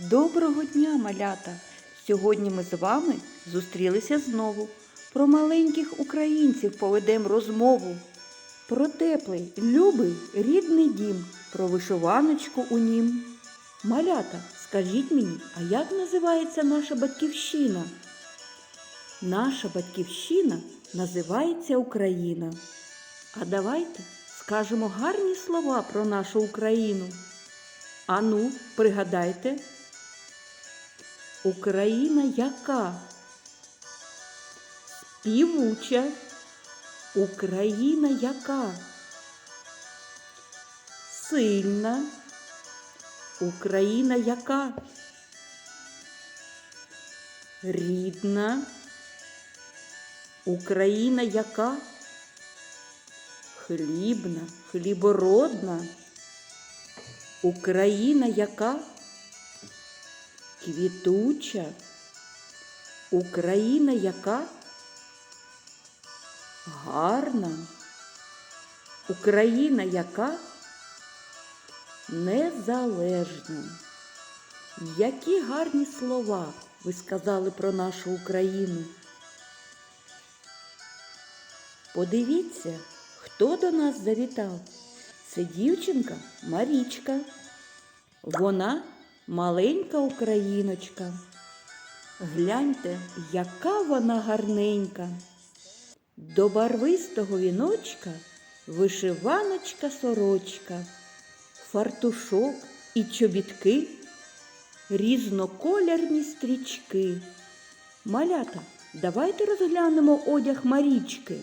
Доброго дня, малята! Сьогодні ми з вами зустрілися знову. Про маленьких українців поведемо розмову. Про теплий, любий, рідний дім, про вишиваночку у нім. Малята, скажіть мені, а як називається наша батьківщина? Наша батьківщина називається Україна. А давайте скажемо гарні слова про нашу Україну. Ану, пригадайте. Україна яка? Співуча. Україна яка? Сильна. Україна яка? Рідна. Україна яка? Хлібна, хлібородна. Україна яка? Квітуча. Україна яка? Гарна. Україна яка? Незалежна. Які гарні слова ви сказали про нашу Україну. Подивіться, хто до нас завітав. Це дівчинка Марічка. Вона маленька україночка. Гляньте, яка вона гарненька. До барвистого віночка вишиваночка сорочка, фартушок і чобітки, різноколірні стрічки. Малята, давайте розглянемо одяг Марічки.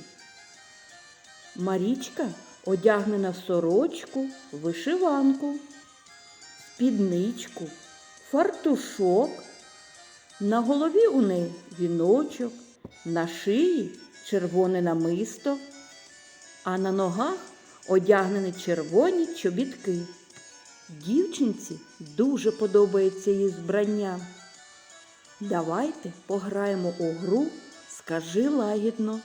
Марічка одягнена в сорочку, вишиванку, спідничку, фартушок. На голові у неї віночок, на шиї червоне намисто, а на ногах одягнені червоні чобітки. Дівчинці дуже подобається її збрання. Давайте пограємо у гру Скажи лагідно.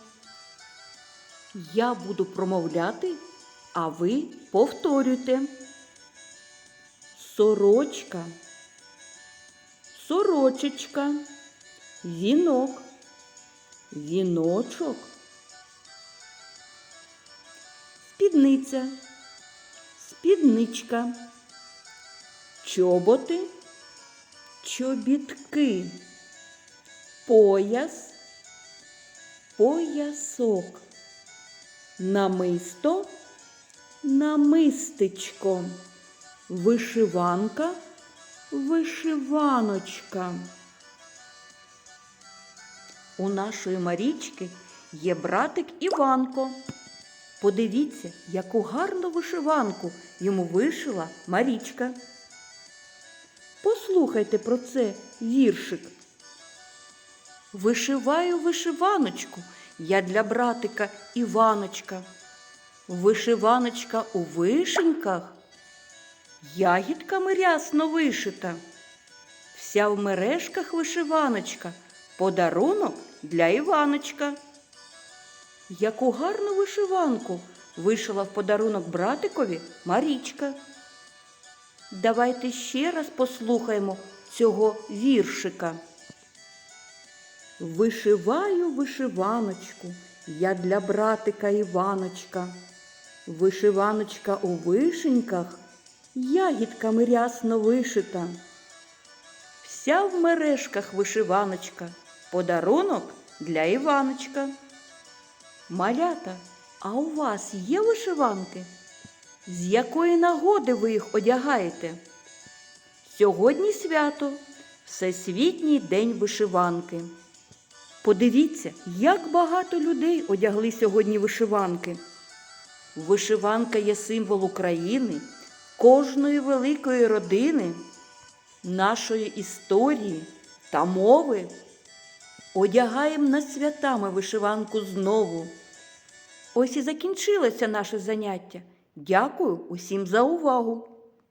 Я буду промовляти, а ви повторюйте. Сорочка, сорочечка, вінок, віночок, спідниця, спідничка, чоботи, чобітки, пояс, поясок. Намисто, намистечко, вишиванка, вишиваночка. У нашої Марічки є братик Іванко. Подивіться, яку гарну вишиванку йому вишила Марічка. Послухайте про це віршик. Вишиваю вишиваночку я для братика Іваночка. Вишиваночка у вишеньках, ягідками рясно вишита. Вся в мережках вишиваночка, подарунок для Іваночка. Яку гарну вишиванку вишила в подарунок братикові Марічка. Давайте ще раз послухаємо цього віршика. Вишиваю вишиваночку я для братика Іваночка. Вишиваночка у вишеньках, ягідками рясно вишита. Вся в мережках вишиваночка, подарунок для Іваночка. Малята, а у вас є вишиванки? З якої нагоди ви їх одягаєте? Сьогодні свято Всесвітній день вишиванки. Подивіться, як багато людей одягли сьогодні вишиванки. Вишиванка є символ України, кожної великої родини, нашої історії та мови. Одягаємо над святами вишиванку знову. Ось і закінчилося наше заняття. Дякую усім за увагу!